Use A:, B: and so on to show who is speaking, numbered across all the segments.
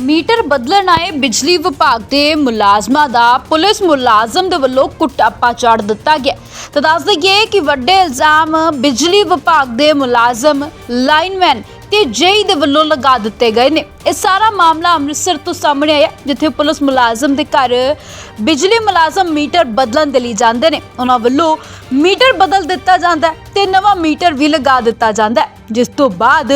A: Metre ਬਦਲਣ ਆਏ ਬਿਜਲੀ ਵਿਭਾਗ ਦੇ ਮੁਲਾਜ਼ਮਾਂ ਦਾ ਪੁਲਿਸ ਮੁਲਾਜ਼ਮ ਦੇ ਵੱਲੋਂ ਕੁੱਟਾਪਾ ਚਾੜ ਦਿੱਤਾ ਗਿਆ। ਤਾਂ ਦੱਸ ਦਈਏ ਕਿ ਵੱਡੇ ਇਲਜ਼ਾਮ ਬਿਜਲੀ ਵਿਭਾਗ ਦੇ ਮੁਲਾਜ਼ਮ, ਲਾਈਨਮੈਨ ਤੇ ਜੇਈ ਦੇ ਵੱਲੋਂ ਲਗਾ ਦਿੱਤੇ ਗਏ ਨੇ। ਇਹ ਸਾਰਾ ਮਾਮਲਾ ਅੰਮ੍ਰਿਤਸਰ ਤੋਂ ਸਾਹਮਣੇ ਆਇਆ, ਜਿੱਥੇ ਪੁਲਿਸ ਮੁਲਾਜ਼ਮ ਦੇ ਘਰ ਬਿਜਲੀ ਮੁਲਾਜ਼ਮ ਮੀਟਰ ਬਦਲਣ ਦੇ ਲਈ ਜਾਂਦੇ ਨੇ। ਉਹਨਾਂ ਵੱਲੋਂ ਮੀਟਰ ਬਦਲ ਦਿੱਤਾ ਜਾਂਦਾ ਹੈ ਤੇ ਨਵਾਂ ਮੀਟਰ ਵੀ ਲਗਾ ਦਿੱਤਾ ਜਾਂਦਾ ਜਿਸ ਤੋਂ ਬਾਅਦ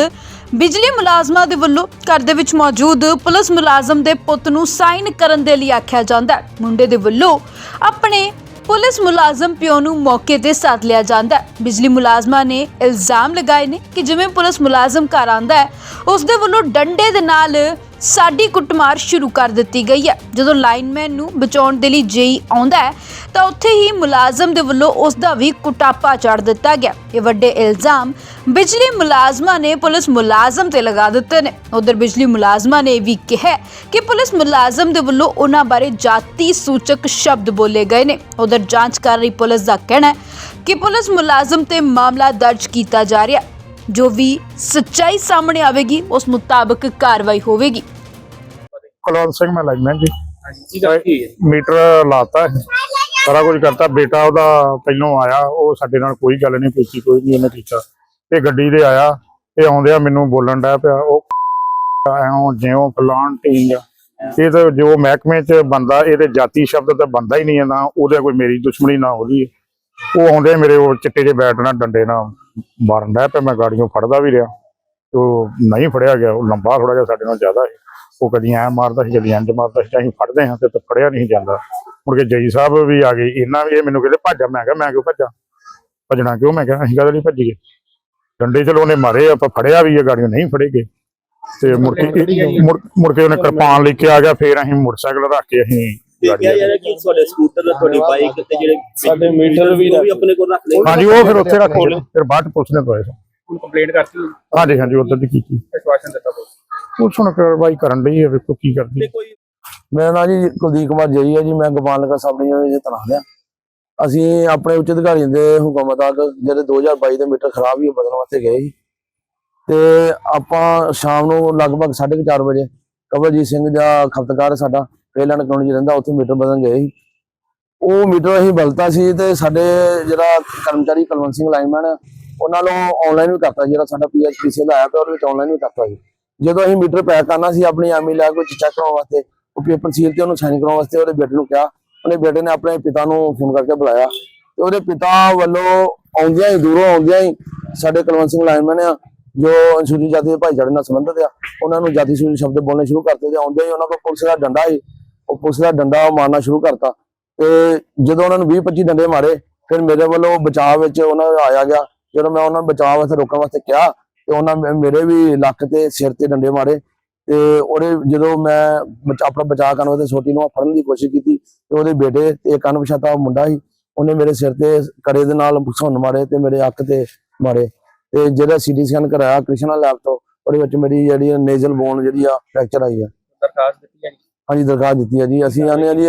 A: ਬਿਜਲੀ ਮੁਲਾਜ਼ਮਾਂ ਦੇ ਵੱਲੋਂ ਘਰ ਦੇ ਵਿੱਚ ਮੌਜੂਦ ਪੁਲਿਸ ਮੁਲਾਜ਼ਮ ਦੇ ਪੁੱਤ ਨੂੰ ਸਾਈਨ ਕਰਨ ਦੇ ਲਈ ਆਖਿਆ ਜਾਂਦਾ ਮੁੰਡੇ ਦੇ ਵੱਲੋਂ ਆਪਣੇ ਪੁਲਿਸ ਮੁਲਾਜ਼ਮ ਪਿਓ ਨੂੰ ਮੌਕੇ ਤੇ ਸਾਥ ਲਿਆ ਜਾਂਦਾ ਹੈ। ਬਿਜਲੀ ਮੁਲਾਜ਼ਮਾਂ ਨੇ ਇਲਜ਼ਾਮ ਲਗਾਏ ਨੇ ਕਿ ਜਿਵੇਂ ਪੁਲਿਸ ਮੁਲਾਜ਼ਮ ਘਰ ਆਂਦਾ ਹੈ ਉਸ ਦੇ ਵੱਲੋਂ ਡੰਡੇ ਦੇ ਨਾਲ ਸਾਡੀ ਕੁੱਟਮਾਰ ਸ਼ੁਰੂ ਕਰ ਦਿੱਤੀ ਗਈ ਹੈ। ਜਦੋਂ ਲਾਈਨਮੈਨ ਨੂੰ ਬਚਾਉਣ ਦੇ ਲਈ ਜੇਈ ਆਉਂਦਾ ਹੈ, ਤਾਂ ਉੱਥੇ ਹੀ ਮੁਲਾਜ਼ਮ ਦੇ ਵੱਲੋਂ ਉਸ ਦਾ ਵੀ ਕੁਟਾਪਾ ਚੜ ਦਿੱਤਾ ਗਿਆ। ਇਹ ਵੱਡੇ ਇਲਜ਼ਾਮ ਬਿਜਲੀ ਮੁਲਾਜ਼ਮਾਂ ਨੇ ਪੁਲਿਸ ਮੁਲਾਜ਼ਮ ਤੇ ਲਗਾ ਦਿੱਤੇ ਨੇ। ਉਧਰ ਬਿਜਲੀ ਮੁਲਾਜ਼ਮਾਂ ਨੇ ਇਹ ਵੀ ਕਿਹਾ ਕਿ ਪੁਲਿਸ ਮੁਲਾਜ਼ਮ ਦੇ ਵੱਲੋਂ ਉਹਨਾਂ ਬਾਰੇ ਜਾਤੀ ਸੂਚਕ ਸ਼ਬਦ ਬੋਲੇ ਗਏ ਨੇ। ਉਧਰ ਜਾਂਚ ਕਰ ਰਹੀ ਪੁਲਿਸ ਦਾ ਕਹਿਣਾ ਹੈ ਕਿ ਪੁਲਿਸ ਮੁਲਾਜ਼ਮ ਤੇ ਮਾਮਲਾ ਦਰਜ ਕੀਤਾ ਜਾ ਰਿਹਾ ਜੋ ਵੀ ਸੱਚਾਈ ਸਾਹਮਣੇ ਆਵੇਗੀ ਉਸ ਮੁਤਾਬਕ ਕਾਰਵਾਈ ਹੋਵੇਗੀ।
B: ਕੁਲਵੰਤ ਸਿੰਘ ਮੈਂ ਲਾਈਮੈਨ ਜੀ।
C: ਕੀ ਗੱਲ ਕੀ ਹੈ?
B: ਮੀਟਰ ਲਾਤਾ ਹੈ। ਸਾਰਾ ਕੁਝ ਕਰਤਾ। ਬੇਟਾ ਉਹਦਾ ਪਹਿਲੋਂ ਆਇਆ ਉਹ ਸਾਡੇ ਨਾਲ ਕੋਈ ਗੱਲ ਨਹੀਂ ਕੀਤੀ ਕੋਈ ਨਹੀਂ ਉਹਨੇ ਕੀਤਾ। ਤੇ ਗੱਡੀ ਦੇ ਆਇਆ ਤੇ ਆਉਂਦਿਆਂ ਮੈਨੂੰ ਬੋਲਣ ਡਿਆ ਪਿਆ ਉਹ ਐਉਂ ਜਿਉਂ ਫਲਾਣ ਟੀਂਗ ਇਹ ਤਾਂ ਜੋ ਮਹਿਕਮੇ 'ਚ ਬੰਦਾ ਇਹਦੇ ਜਾਤੀ ਸ਼ਬਦ ਤਾਂ ਬੰਦਾ ਹੀ ਨਹੀਂ ਹੈ ਨਾ ਉਹਦੇ ਕੋਈ ਮੇਰੀ ਦੁਸ਼ਮਣੀ ਨਾ ਉਹਦੀ ਹੈ। ਉਹ ਆਉਂਦੇ ਮੇਰੇ ਉਹ ਚਿੱਟੇ ਜਿਹੇ ਬੈਟ ਨਾਲ ਡੰਡੇ ਨਾਲ। ਮਾਰਨ ਡਿਆ ਪਿਆ, ਮੈਂ ਗਾੜੀਆਂ ਫੜਦਾ ਵੀ ਰਿਹਾ। ਤੇ ਉਹ ਨਹੀਂ ਫੜਿਆ ਗਿਆ, ਉਹ ਲੰਬਾ ਥੋੜਾ ਜਿਹਾ ਸਾਡੇ ਨਾਲ ਜ਼ਿਆਦਾ ਸੀ। ਉਹ ਕਦੀ ਐ ਮਾਰਦਾ ਸੀ, ਕਦੀ ਇੰਜ ਮਾਰਦਾ ਸੀ ਅਸੀਂ ਫੜਦੇ ਹਾਂ ਤੇ ਫੜਿਆ ਨਹੀਂ ਜਾਂਦਾ। ਮੁੜ ਕੇ ਜਈ ਸਾਹਿਬ ਵੀ ਆ ਗਏ ਇਹਨਾਂ ਵੀ ਇਹ ਮੈਨੂੰ ਕਹਿੰਦੇ ਭੱਜਾ। ਮੈਂ ਕਿਹਾ, ਮੈਂ ਕਿਉਂ ਭੱਜਾਂ? ਭੱਜਣਾ ਕਿਉਂ? ਮੈਂ ਕਿਹਾ, ਅਸੀਂ ਕਦੇ ਨਹੀਂ ਭੱਜੀਏ? ਡੰਡੇ ਚਲੋ ਉਹਨੇ ਮਾਰੇ, ਆਪਾਂ ਫੜਿਆ ਵੀ ਇਹ ਗਾੜੀਆਂ ਨਹੀਂ ਫੜੇਗੇ ਤੇ ਮੁੜ ਕੇ ਮੁੜ ਕੇ ਉਹਨੇ ਕਿਰਪਾਨ ਲੈ ਕੇ ਆ ਗਿਆ, ਫੇਰ ਅਸੀਂ ਮੋਟਰਸਾਈਕਲ ਰੱਖ ਕੇ ਅਸੀਂ
C: ਦੇਖਿਆ
B: ਗਾੜੀ
C: ਜਾ ਰਿਹਾ ਕਿ ਤੁਹਾਡੇ ਸਕੂਟਰ ਤੇ ਤੁਹਾਡੀ ਬਾਈਕ ਤੇ ਜਿਹੜੇ
D: ਸਾਡੇ ਮੀਟਰ ਵੀ
C: ਉਹ ਵੀ ਆਪਣੇ ਕੋਲ ਰੱਖ ਲਏ।
B: ਹਾਂਜੀ ਉਹ ਫਿਰ ਉੱਥੇ ਰੱਖ ਕੇ ਫਿਰ ਬਾਅਦ ਚ ਪੁਲਿਸ ਨੇ ਪਏ
D: ਹੁਣ ਕੰਪਲੇਂਟ ਕਰਤੀ
B: ਹਾਂਜੀ ਹਾਂਜੀ ਉਧਰ ਦੀ ਕੀਤੀ।
D: ਵਿਸ਼ਵਾਸਨ ਦਿੱਤਾ ਬੋਲ
B: ਪੁਲਿਸ ਹੁਣ ਕਾਰਵਾਈ ਕਰਨ ਲਈ ਹੈ ਵੇਖੋ ਕੀ ਕਰਦੀ
C: ਤੇ ਕੋਈ
E: ਮੇਰਾ ਨਾਮ ਜੀ ਕੁਲਦੀਪ ਕੁਮਾਰ ਜਈ ਹੈ ਜੀ ਮੈਂ ਗੋਪਾਲ ਨਗਰ ਸਬ ਡਿਵੀਜ਼ਨ ਵਿੱਚ ਤਨਾਤ ਹਾਂ ਅਸੀਂ ਆਪਣੇ ਉੱਚ ਅਧਿਕਾਰੀਆਂ ਦੇ ਹੁਕਮ ਮੁਤਾਬਕ ਜਿਹੜੇ 2022 ਦੇ ਮੀਟਰ ਖਰਾਬ ਹੀ ਬਦਲਣ ਵਾਸਤੇ ਗਏ ਸੀ। ਤੇ ਆਪਾਂ ਸ਼ਾਮ ਨੂੰ ਲਗਭਗ 4:30 ਵਜੇ ਕਵਲਜੀਤ ਸਿੰਘ ਦਾ ਖਪਤਕਾਰ ਸਾਡਾ ਰੇਲੈਂਡ ਕਲੋਨੀ 'ਚ ਰਹਿੰਦਾ ਉੱਥੇ ਮੀਟਰ ਬਦਲਣ ਗਏ ਸੀ। ਉਹ ਮੀਟਰ ਅਸੀਂ ਬਦਲਤਾ ਸੀ ਤੇ ਸਾਡੇ ਜਿਹੜਾ ਕਰਮਚਾਰੀ ਕੁਲਵੰਤ ਸਿੰਘ ਲਾਈਨਮੈਨ, ਉਹਨਾਂ ਨੂੰ ਆਨਲਾਈਨ ਵੀ ਕਰਤਾ ਜਿਹੜਾ ਸਾਡਾ ਪੀਐਚਪੀਸੀ ਦਾ ਐਪ ਹੈ ਉਹਦੇ ਵਿੱਚ ਆਨਲਾਈਨ ਵੀ ਕਰਤਾ ਸੀ। ਜਦੋਂ ਅਸੀਂ ਮੀਟਰ ਪੈਕ ਕਰਨਾ ਸੀ, ਆਪਣੀ ਐਮੀ ਲੈ ਕੇ ਚੈੱਕ ਕਰਾਉਣ ਵਾਸਤੇ, ਉਹ ਪੇਪਰ ਸੀਲ ਤੇ ਉਹਨੂੰ ਸਾਈਨ ਕਰਾਉਣ ਵਾਸਤੇ ਉਹਦੇ ਬੇਟੇ ਨੂੰ ਕਿਹਾ। ਉਹਨੇ ਬੇਟੇ ਨੇ ਆਪਣੇ ਪਿਤਾ ਨੂੰ ਫੋਨ ਕਰਕੇ ਬੁਲਾਇਆ। ਤੇ ਉਹਦੇ ਪਿਤਾ ਵੱਲੋਂ ਆਉਂਦਿਆਂ ਹੀ, ਦੂਰੋਂ ਆਉਂਦਿਆਂ ਹੀ ਸਾਡੇ ਕਲਵੰਤ ਸਿੰਘ ਲਾਈਨਮੈਨ ਆ, ਜੋ ਅਨਸੂਚਿਤ ਜਾਤੀ ਦੇ ਭਾਈਚਾਰੇ ਨਾਲ ਸੰਬੰਧਿਤ ਆ, ਉਹਨਾਂ ਨੂੰ ਜਾਤੀ ਸੂਚਿਤ ਸ਼ਬਦ ਬੋਲਣੇ ਸ਼ੁਰੂ ਕਰਤੇ ਤੇ ਆਉਂਦਿਆਂ ਹੀ ਉਹਨਾਂ ਕੋਲ ਪੁਲਿਸ ਦਾ ਡੰਡਾ ਸੀ। ਉਹ ਪੁਲਿਸ ਦਾ ਡੰਡਾ ਮਾਰਨਾ ਸ਼ੁਰੂ ਕਰਤਾ ਤੇ ਜਦੋਂ ਉਹਨਾਂ ਨੂੰ 20 25 ਡੰਡੇ ਮਾਰੇ, ਫਿਰ ਮੇਰੇ ਵੱਲੋਂ ਬਚਾਅ ਵਿੱਚ ਉਹਨਾਂ ਦਾ ਆਇਆ ਗਿਆ। ਜਦੋਂ ਮੈਂ ਉਹਨਾਂ ਨੂੰ ਬਚਾਅ ਵਾਸਤੇ ਰੋਕਣ ਵਾਸਤੇ ਕਿਹਾ, ਤੇ ਉਹਨਾਂ ਮੇਰੇ ਵੀ ਲੱਕ ਤੇ ਸਿਰ ਤੇ ਡੰਡੇ ਮਾਰੇ। ਤੇ ਉਹਦੇ ਜਦੋਂ ਮੈਂ ਆਪਣਾ ਬਚਾਅ ਕਰਨ ਵਾਸਤੇ ਛੋਟੀ ਨੂੰ ਫੜਨ ਦੀ ਕੋਸ਼ਿਸ਼ ਕੀਤੀ, ਤੇ ਉਹਦੇ ਬੇਟੇ ਤੇ ਇੱਕ ਅਣਪਛਾਤਾ ਮੁੰਡਾ ਸੀ, ਉਹਨੇ ਮੇਰੇ ਸਿਰ ਤੇ ਕੜੇ ਦੇ ਨਾਲ ਸੁੰਨ ਮਾਰੇ ਤੇ ਮੇਰੇ ਅੱਖ ਤੇ ਮਾਰੇ। ਤੇ ਜਿਹੜਾ ਸੀਟੀ ਸਕੈਨ ਕਰਾਇਆ ਕ੍ਰਿਸ਼ਨਾ ਲੈਬ ਤੋਂ, ਉਹਦੇ ਵਿੱਚ ਮੇਰੀ ਜਿਹੜੀ ਨੇਜ਼ਲ ਬੋਨ ਜਿਹੜੀ ਆ, ਫ੍ਰੈਕਚਰ ਆਈ ਆ।
D: ਦਰਖਾਸਤ ਦਿੱਤੀ ਹੈ
E: ਹਾਂਜੀ ਦਰਖਾਸਤ ਦਿੱਤੀ ਹੈ ਜੀ। ਅਸੀਂ ਆਨੇ ਆ ਜੀ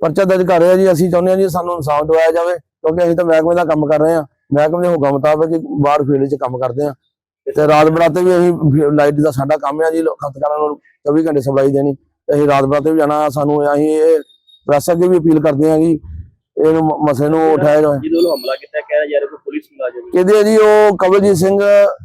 E: ਪਰਚਾ ਦਰਜ ਕਰ ਰਹੇ ਆ ਜੀ। ਅਸੀਂ ਚਾਹੁੰਦੇ ਆ ਜੀ ਸਾਨੂੰ ਇਨਸਾਫ ਦਿਵਾਇਆ ਜਾਵੇ ਕਿਉਂਕਿ ਅਸੀਂ ਤਾਂ ਮਹਿਕਮੇ ਦਾ ਕੰਮ ਕਰ ਰਹੇ ਆ ਮਹਿਕਮੇ ਦੇ ਹੁਕਮ ਮੁਤਾਬਕ ਹੀ ਬਾਹਰ ਫੀਲਡ 'ਚ ਕੰਮ ਕਰਦੇ ਆ ਤੇ ਰਾਤ ਬਰਾਤੇ ਵੀ ਅਸੀਂ ਲਾਈਟ ਦਾ ਸਾਡਾ ਕੰਮ ਆ ਜੀ। ਖਪਤਕਾਰਾਂ ਨੂੰ 24 ਘੰਟੇ ਸਪਲਾਈ ਦੇਣੀ। ਤੇ ਅਸੀਂ ਰਾਤ ਬਰਾਤੇ ਵੀ ਜਾਣਾ ਸਾਨੂੰ ਅਸੀਂ ਇਹ ਪ੍ਰੈਸ ਅੱਗੇ ਵੀ ਅਪੀਲ ਕਰਦੇ ਆ ਕਿ ਇਹਨੂੰ ਮ- ਮਸਲੇ ਨੂੰ ਉਠਾਇਆ ਜਾਵੇ।
C: ਜਿਹਦੇ ਵੱਲੋਂ ਹਮਲਾ ਕੀਤਾ ਕਹਿ ਰਿਹਾ ਯਾਰ ਕੋਈ ਪੁਲਿਸ ਮੁਲਾਜ਼ਮ
E: ਕਹਿੰਦੇ ਆ ਜੀ? ਉਹ ਕਵਲਜੀਤ ਸਿੰਘ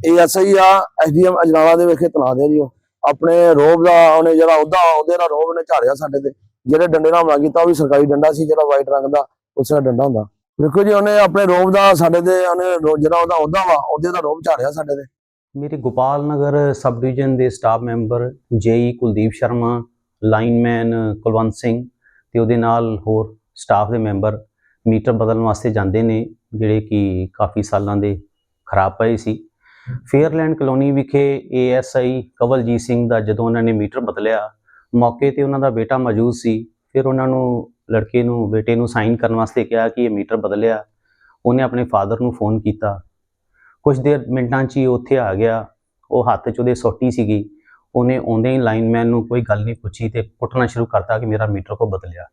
E: ਏਐਸਆਈ ਆ ਐਸਡੀਐਮ ਅਜਨਾਲਾ ਦੇ ਵਿਖੇ ਤਲਾ ਦੇ ਜੀ ਉਹ। ਆਪਣੇ ਰੋਬ ਦਾ ਉਹਨੇ ਜਿਹੜਾ ਉਹਦਾ, ਉਹਦੇ ਨਾਲ ਰੋਬ ਨੇ ਝਾੜਿਆ ਸਾਡੇ ਤੇ। ਜਿਹੜੇ ਡੰਡੇ ਨਾਲ ਹਮਲਾ ਕੀਤਾ, ਉਹ ਵੀ ਸਰਕਾਰੀ ਡੰਡਾ ਸੀ, ਜਿਹੜਾ ਵਾਈਟ ਰੰਗ ਦਾ, ਉਸ ਦਾ ਡੰਡਾ ਹੁੰਦਾ। ਦੇਖੋ ਜੀ, ਉਹਨੇ ਆਪਣੇ ਰੋਬ ਦਾ ਸਾਡੇ ਤੇ, ਉਹਨੇ ਜਿਹੜਾ ਉਹਦਾ ਉਹਦਾ ਵਾ, ਉਹਦੇ ਦਾ ਰੋਬ ਝਾੜਿਆ ਸਾਡੇ ਤੇ।
F: ਮੇਰੇ ਗੋਪਾਲ ਨਗਰ ਸਬ ਡਿਵੀਜ਼ਨ ਦੇ staff member JE Kuldeep Sharma lineman Kulwant Singh ਤੇ ਉਹਦੇ ਨਾਲ ਹੋਰ ਸਟਾਫ ਦੇ ਮੈਂਬਰ ਮੀਟਰ ਬਦਲਣ ਵਾਸਤੇ ਜਾਂਦੇ ਨੇ, ਜਿਹੜੇ ਕਿ ਕਾਫੀ ਸਾਲਾਂ ਦੇ ਖਰਾਬ ਪਏ ਸੀ। ਫੇਅਰਲੈਂਡ ਕਲੋਨੀ ਵਿਖੇ ਏਐਸਆਈ ਕਵਲਜੀਤ ਸਿੰਘ ਦਾ ਜਦੋਂ ਉਹਨਾਂ ਨੇ ਮੀਟਰ ਬਦਲਿਆ, ਮੌਕੇ ਤੇ ਉਹਨਾਂ ਦਾ ਬੇਟਾ ਮੌਜੂਦ ਸੀ, ਫਿਰ ਉਹਨਾਂ ਨੂੰ ਲੜਕੇ ਨੂੰ, ਬੇਟੇ ਨੂੰ ਸਾਈਨ ਕਰਨ ਵਾਸਤੇ ਕਿਹਾ ਕਿ ਇਹ ਮੀਟਰ ਬਦਲਿਆ। ਉਹਨੇ ਆਪਣੇ ਫਾਦਰ ਨੂੰ ਫੋਨ ਕੀਤਾ। ਕੁਝ ਦੇਰ ਮਿੰਟਾਂ 'ਚ ਹੀ ਉਹ ਉੱਥੇ ਆ ਗਿਆ। ਉਹ ਹੱਥ 'ਚ ਉਹਦੇ ਸੋਟੀ ਸੀਗੀ। ਉਹਨੇ ਆਉਂਦੇ ਹੀ ਲਾਈਨਮੈਨ ਨੂੰ ਕੋਈ ਗੱਲ ਨਹੀਂ ਪੁੱਛੀ ਤੇ ਕੁੱਟਣਾ ਸ਼ੁਰੂ ਕਰਤਾ ਕਿ ਮੇਰਾ ਮੀਟਰ ਕੋ ਬਦਲਿਆ।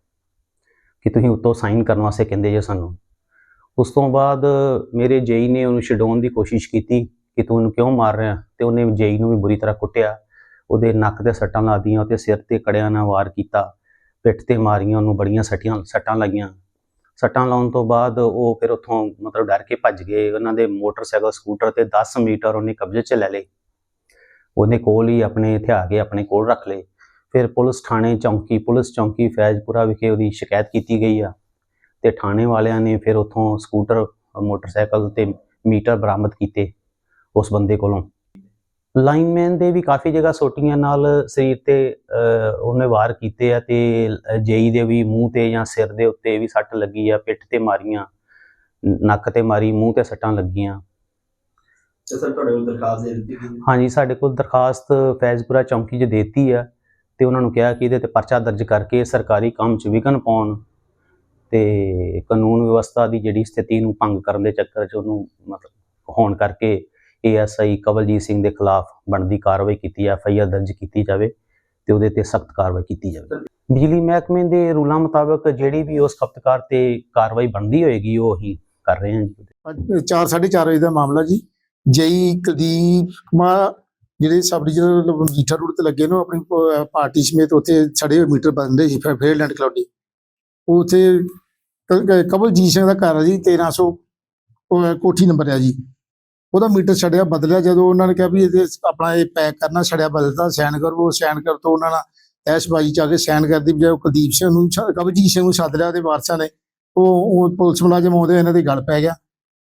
F: ਕਿ ਤੁਸੀਂ ਉੱਤੋਂ ਸਾਈਨ ਕਰਨ ਵਾਸਤੇ ਕਹਿੰਦੇ ਜੇ ਸਾਨੂੰ। ਉਸ ਤੋਂ ਬਾਅਦ ਮੇਰੇ ਜੇਈ ਨੇ ਉਹਨੂੰ ਛਡਾਉਣ ਦੀ ਕੋਸ਼ਿਸ਼ ਕੀਤੀ। ਕਿ ਤੂੰ ਉਹਨੂੰ ਕਿਉਂ ਮਾਰ ਰਿਹਾ? ਤੇ ਉਹਨੇ ਜੇਈ ਨੂੰ ਵੀ ਬੁਰੀ ਤਰ੍ਹਾਂ ਕੁੱਟਿਆ। ਉਹਦੇ ਨੱਕ ਤੇ ਸੱਟਾਂ ਲਾਦੀਆਂ ਤੇ ਸਿਰ ਤੇ ਕੜਿਆਂ ਨਾਲ ਵਾਰ ਕੀਤਾ। ਪਿੱਠ ਤੇ ਮਾਰੀਆਂ, ਉਹਨੂੰ ਬੜੀਆਂ ਸੱਟੀਆਂ, ਸੱਟਾਂ ਲੱਗੀਆਂ। ਸੱਟਾਂ ਲਾਉਣ ਤੋਂ ਬਾਅਦ ਉਹ ਫਿਰ ਉੱਥੋਂ ਮਤਲਬ ਡਰ ਕੇ ਭੱਜ ਗਏ। ਉਹਨਾਂ ਦੇ ਮੋਟਰਸਾਈਕਲ, ਸਕੂਟਰ ਤੇ 10 ਮੀਟਰ ਉਹਨੇ ਕਬਜ਼ੇ 'ਚ ਲੈ ਲਏ। ਉਹਨੇ ਕੋਲ ਹੀ ਆਪਣੇ ਹਥਿਆ ਕੇ ਆਪਣੇ ਕੋਲ ਰੱਖ ਲਏ। ਫਿਰ ਪੁਲਿਸ ਥਾਣੇ ਚੌਂਕੀ, ਪੁਲਿਸ ਚੌਂਕੀ ਫੈਜ਼ਪੁਰਾ ਵਿਖੇ ਉਹਦੀ ਸ਼ਿਕਾਇਤ ਕੀਤੀ ਗਈ ਆ। ਤੇ ਥਾਣੇ ਵਾਲਿਆਂ ਨੇ ਫਿਰ ਉੱਥੋਂ ਸਕੂਟਰ, ਮੋਟਰਸਾਈਕਲ ਤੇ ਮੀਟਰ ਬਰਾਮਦ ਕੀਤੇ। ਉਸ ਬੰਦੇ ਕੋਲੋਂ। ਲਾਈਨਮੈਨ ਦੇ ਵੀ ਕਾਫੀ ਜਗ੍ਹਾ ਸੋਟੀਆਂ ਨਾਲ ਸਰੀਰ ਤੇ ਉਹਨੇ ਵਾਰ ਕੀਤੇ ਆ ਤੇ ਜੇਈ ਦੇ ਵੀ ਮੂੰਹ ਤੇ ਜਾਂ ਸਿਰ ਦੇ ਉੱਤੇ ਵੀ ਸੱਟ ਲੱਗੀ ਆ ਪਿੱਠ ਤੇ ਮਾਰੀਆਂ ਨੱਕ ਤੇ ਮਾਰੀ ਮੂੰਹ ਤੇ ਸੱਟਾਂ ਲੱਗੀਆਂ।
C: ਤੇ ਸਰ ਤੁਹਾਡੇ ਕੋਲ ਦਰਖਾਸਤ ਦੇ ਦਿੱਤੀ ਗਈ।
F: ਹਾਂਜੀ ਸਾਡੇ ਕੋਲ ਦਰਖਾਸਤ ਫੈਜ਼ਪੁਰਾ ਚੌਂਕੀ 'ਚ ਦੇਤੀ ਆ ਤੇ ਉਹਨਾਂ ਨੂੰ ਕਿਹਾ ਕਿ ਇਹਦੇ ਤੇ ਪਰਚਾ ਦਰਜ ਕਰਕੇ ਸਰਕਾਰੀ ਕੰਮ 'ਚ ਵਿਘਨ ਪਾਉਣ ਤੇ ਕਾਨੂੰਨ ਵਿਵਸਥਾ ਦੀ ਜਿਹੜੀ ਸਥਿਤੀ ਨੂੰ ਭੰਗ ਕਰਨ ਦੇ ਚੱਕਰ 'ਚ ਉਹਨੂੰ ਮਤਲਬ ਹੋਣ ਕਰਕੇ ਏਐਸਆਈ ਕਵਲਜੀਤ ਸਿੰਘ ਦੇ ਖਿਲਾਫ ਬਣਦੀ ਕਾਰਵਾਈ ਕੀਤੀ ਐਫ ਆਈ ਆਰ ਦਰਜ ਕੀਤੀ ਜਾਵੇ ਤੇ ਉਹਦੇ ਤੇ ਸਖਤ ਕਾਰਵਾਈ ਕੀਤੀ ਜਾਵੇ। ਬਿਜਲੀ ਮਹਿਕਮੇ ਦੇ ਰੂਲਾਂ ਮੁਤਾਬਕ ਜਿਹੜੀ ਵੀ ਉਸ ਖਪਤਕਾਰ ਤੇ ਕਾਰਵਾਈ ਬਣਦੀ ਹੋਏਗੀ, ਉਹ ਅਸੀਂ ਕਰ ਰਹੇ ਹਾਂ ਜੀ।
G: ਅੱਜ ਚਾਰ, ਸਾਢੇ ਚਾਰ ਵਜੇ ਦਾ ਮਾਮਲਾ ਜੀ। ਜਈ ਕੁਲਦੀਪ ਕੁਮਾਰ ਜਿਹੜੇ ਸਬ ਡਿਵੀਜ਼ਨਲ ਮੀਟਰ ਰੋਡ ਤੇ ਲੱਗੇ ਨੇ ਆਪਣੀ ਪਾਰਟੀ ਸਮੇਤ ਉੱਥੇ ਛੜੇ ਹੋਏ ਮੀਟਰ ਬੰਦੇ ਸੀ ਫੇਅਰਲੈਂਡ ਕਲੌਡੀ ਉਹ ਉੱਥੇ ਕ- ਸਿੰਘ ਦਾ ਘਰ ਹੈ ਜੀ 1300 ਉਹ ਕੋਠੀ ਨੰਬਰ ਹੈ ਜੀ। ਉਹਦਾ ਮੀਟਰ ਛੜਿਆ ਬਦਲਿਆ ਜਦੋਂ ਉਹਨਾਂ ਨੇ ਕਿਹਾ ਵੀ ਇਹਦੇ ਆਪਣਾ ਇਹ ਪੈਕ ਕਰਨਾ ਛੜਿਆ ਬਦਲਦਾ ਸਾਈਨ ਕਰੋ ਉਹ ਸਾਈਨ ਕਰ ਤੋਂ ਉਹਨਾਂ ਨਾਲ ਐਸ਼ਬਾਜੀ ਚ ਆ ਕੇ ਸਾਈਨ ਕਰਦੀ ਬਜਾਏ ਉਹ ਕੁਲਦੀਪ ਸਿੰਘ ਨੂੰ ਕਵਲਜੀਤ ਸਿੰਘ ਨੂੰ ਸੱਦ ਲਿਆ ਤੇ ਵਾਰਸਾਂ ਨੇ ਉਹ ਉਹ ਪੁਲਿਸ ਮੁਲਾਜ਼ਮ ਆਉਂਦੇ ਇਹਨਾਂ ਦੇ ਗਲ ਪੈ ਗਿਆ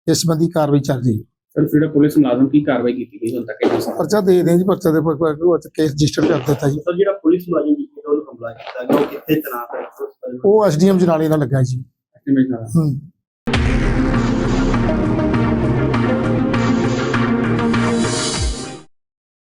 G: ਇਸ ਸੰਬੰਧੀ ਕਾਰਵਾਈ ਚੱਲ ਰਹੀ ਹੈ।
D: ਸਰ ਜਿਹੜਾ ਪੁਲਿਸ ਮੁਲਾਜ਼ਮ ਕੀ ਕਾਰਵਾਈ ਕੀਤੀ ਗਈ ਹੁਣ ਤੱਕ
G: ਪਰਚਾ ਦੇ ਦੇ ਜੀ ਪਰਚਾ ਦੇ ਪਰ ਕੇਸ ਰਜਿਸਟਰ ਕਰ ਦਿੱਤਾ ਜੀ।
C: ਸਰ ਜਿਹੜਾ ਪੁਲਿਸ ਮੁਲਾਜ਼ਮ ਜੀ ਉਹਨੂੰ ਹਮਲਾ ਕੀਤਾ ਗਿਆ ਉਹ ਕਿੱਥੇ ਤਨਾਤ ਹੈ?
G: ਉਹ ਐਸਡੀਐਮ ਜਨਾਲੇ ਨਾਲ ਲੱਗਾ ਜੀ। ਹੂੰ।